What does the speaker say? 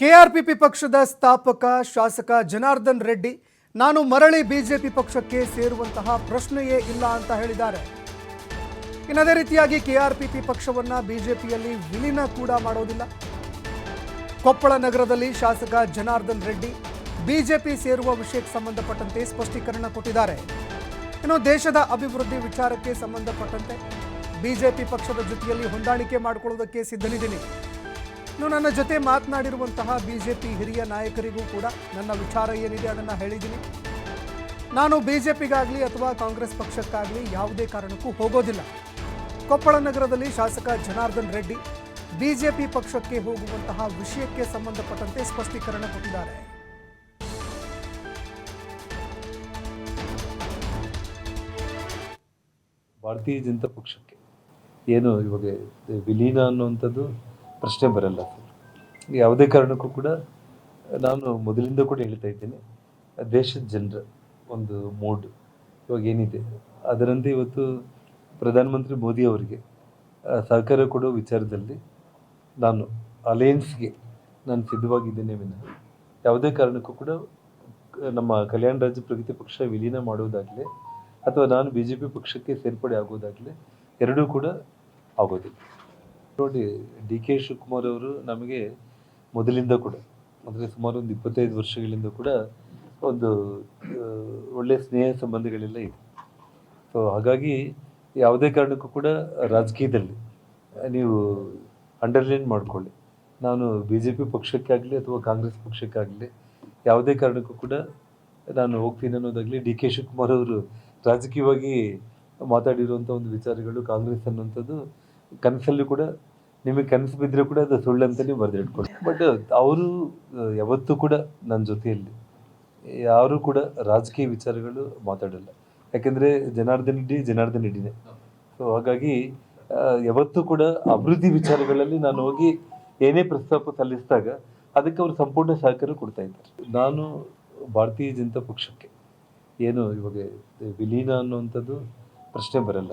KRPP ಪಕ್ಷದ ಸ್ಥಾಪಕ ಶಾಸಕ ಜನಾರ್ದನ್ ರೆಡ್ಡಿ, ನಾನು ಮರಳಿ ಬಿಜೆಪಿ ಪಕ್ಷಕ್ಕೆ ಸೇರುವಂತಹ ಪ್ರಶ್ನೆಯೇ ಇಲ್ಲ ಅಂತ ಹೇಳಿದ್ದಾರೆ. ಇನ್ನು ಅದೇ ರೀತಿಯಾಗಿ ಕೆಆರ್ಪಿಪಿ ಪಕ್ಷವನ್ನ ಬಿಜೆಪಿಯಲ್ಲಿ ವಿಲೀನ ಕೂಡ ಮಾಡೋದಿಲ್ಲ. ಕೊಪ್ಪಳ ನಗರದಲ್ಲಿ ಶಾಸಕ ಜನಾರ್ದನ್ ರೆಡ್ಡಿ ಬಿಜೆಪಿ ಸೇರುವ ವಿಷಯಕ್ಕೆ ಸಂಬಂಧಪಟ್ಟಂತೆ ಸ್ಪಷ್ಟೀಕರಣ ಕೊಟ್ಟಿದ್ದಾರೆ. ಇನ್ನು ದೇಶದ ಅಭಿವೃದ್ಧಿ ವಿಚಾರಕ್ಕೆ ಸಂಬಂಧಪಟ್ಟಂತೆ ಬಿಜೆಪಿ ಪಕ್ಷದ ಜೊತೆಯಲ್ಲಿ ಹೊಂದಾಣಿಕೆ ಮಾಡಿಕೊಳ್ಳೋದಕ್ಕೆ ಸಿದ್ಧನಿದ್ದೀನಿ. ಇನ್ನು ನನ್ನ ಜೊತೆ ಮಾತನಾಡಿರುವಂತಹ ಬಿ ಜೆ ಪಿ ಹಿರಿಯ ನಾಯಕರಿಗೂ ಕೂಡ ನನ್ನ ವಿಚಾರ ಏನಿದೆ ಅದನ್ನು ಹೇಳಿದ್ದೀನಿ. ನಾನು ಬಿ ಜೆ ಪಿಗಾಗಲಿ ಅಥವಾ ಕಾಂಗ್ರೆಸ್ ಪಕ್ಷಕ್ಕಾಗಲಿ ಯಾವುದೇ ಕಾರಣಕ್ಕೂ ಹೋಗೋದಿಲ್ಲ. ಕೊಪ್ಪಳ ನಗರದಲ್ಲಿ ಶಾಸಕ Janardhan Reddy B J P ಪಕ್ಷಕ್ಕೆ ಹೋಗುವಂತಹ ವಿಷಯಕ್ಕೆ ಸಂಬಂಧಪಟ್ಟಂತೆ ಸ್ಪಷ್ಟೀಕರಣ ಕೊಟ್ಟಿದ್ದಾರೆ. ಭಾರತೀಯ ಜನತಾ ಪಕ್ಷಕ್ಕೆ ಏನು ಇವಾಗ ವಿಲೀನ ಅನ್ನುವಂಥದ್ದು ಪ್ರಶ್ನೆ ಬರಲ್ಲ. ಯಾವುದೇ ಕಾರಣಕ್ಕೂ ಕೂಡ ನಾನು ಮೊದಲಿಂದ ಕೂಡ ಹೇಳ್ತಾ ಇದ್ದೇನೆ, ದೇಶದ ಜನರ ಒಂದು ಮೂಡ್ ಇವಾಗ ಏನಿದೆ, ಅದರಂತೆ ಇವತ್ತು ಪ್ರಧಾನಮಂತ್ರಿ ಮೋದಿ ಅವರಿಗೆ ಸಹಕಾರ ಕೊಡೋ ವಿಚಾರದಲ್ಲಿ ನಾನು ಅಲಯನ್ಸ್ಗೆ ನಾನು ಸಿದ್ಧವಾಗಿದ್ದೇನೆ ವಿನಃ. ಯಾವುದೇ ಕಾರಣಕ್ಕೂ ಕೂಡ ನಮ್ಮ ಕಲ್ಯಾಣ ರಾಜ್ಯ ಪ್ರಗತಿ ಪಕ್ಷ ವಿಲೀನ ಮಾಡುವುದಾಗಲಿ ಅಥವಾ ನಾನು ಬಿ ಜೆ ಪಿ ಪಕ್ಷಕ್ಕೆ ಸೇರ್ಪಡೆ ಆಗೋದಾಗಲಿ ಎರಡೂ ಕೂಡ ಆಗೋದಿಲ್ಲ. ನೋಡಿ, ಡಿ ಕೆ ಶಿವಕುಮಾರ್ ಅವರು ನಮಗೆ ಮೊದಲಿಂದ ಕೂಡ, ಅಂದರೆ ಸುಮಾರು ಒಂದು ಇಪ್ಪತ್ತೈದು ವರ್ಷಗಳಿಂದ ಕೂಡ ಒಂದು ಒಳ್ಳೆಯ ಸ್ನೇಹ ಸಂಬಂಧಗಳೆಲ್ಲ ಇದೆ. ಸೊ ಹಾಗಾಗಿ ಯಾವುದೇ ಕಾರಣಕ್ಕೂ ಕೂಡ ರಾಜಕೀಯದಲ್ಲಿ ನೀವು ಅಂಡರ್ಲೈನ್ ಮಾಡ್ಕೊಳ್ಳಿ. ನಾನು ಬಿ ಜೆ ಪಿ ಪಕ್ಷಕ್ಕಾಗಲಿ ಅಥವಾ ಕಾಂಗ್ರೆಸ್ ಪಕ್ಷಕ್ಕಾಗಲಿ ಯಾವುದೇ ಕಾರಣಕ್ಕೂ ಕೂಡ ನಾನು ಹೋಗ್ತೀನಿ ಅನ್ನೋದಾಗಲಿ ಡಿ ಕೆ ಶಿವಕುಮಾರ್ ಅವರು ರಾಜಕೀಯವಾಗಿ ಮಾತಾಡಿರುವಂಥ ಒಂದು ವಿಚಾರಗಳು ಕಾಂಗ್ರೆಸ್ ಅನ್ನುವಂಥದ್ದು ಕನಸಲ್ಲೂ ಕೂಡ ನಿಮಗೆ ಕನಸು ಬಿದ್ದರೆ ಕೂಡ ಅದು ಸುಳ್ಳು ಅಂತ ನೀವು ಬರೆದಿಟ್ಕೊಳ್ಳಿ. ಬಟ್ ಅವರು ಯಾವತ್ತೂ ಕೂಡ ನನ್ನ ಜೊತೆಯಲ್ಲಿ ಯಾರು ಕೂಡ ರಾಜಕೀಯ ವಿಚಾರಗಳು ಮಾತಾಡಲ್ಲ. ಯಾಕೆಂದರೆ ಜನಾರ್ದನ್ ಇಡೀ ಜನಾರ್ದನ್ ರೆಡ್ಡಿನೇ ಸೊ ಹಾಗಾಗಿ ಯಾವತ್ತೂ ಕೂಡ ಅಭಿವೃದ್ಧಿ ವಿಚಾರಗಳಲ್ಲಿ ನಾನು ಹೋಗಿ ಏನೇ ಪ್ರಸ್ತಾಪ ಸಲ್ಲಿಸಿದಾಗ ಅದಕ್ಕೆ ಅವರು ಸಂಪೂರ್ಣ ಸಹಕಾರ ಕೊಡ್ತಾ ಇದ್ದಾರೆ. ನಾನು ಭಾರತೀಯ ಜನತಾ ಪಕ್ಷಕ್ಕೆ ಏನು ಇವಾಗ ವಿಲೀನ ಅನ್ನುವಂಥದ್ದು ಪ್ರಶ್ನೆ ಬರಲ್ಲ.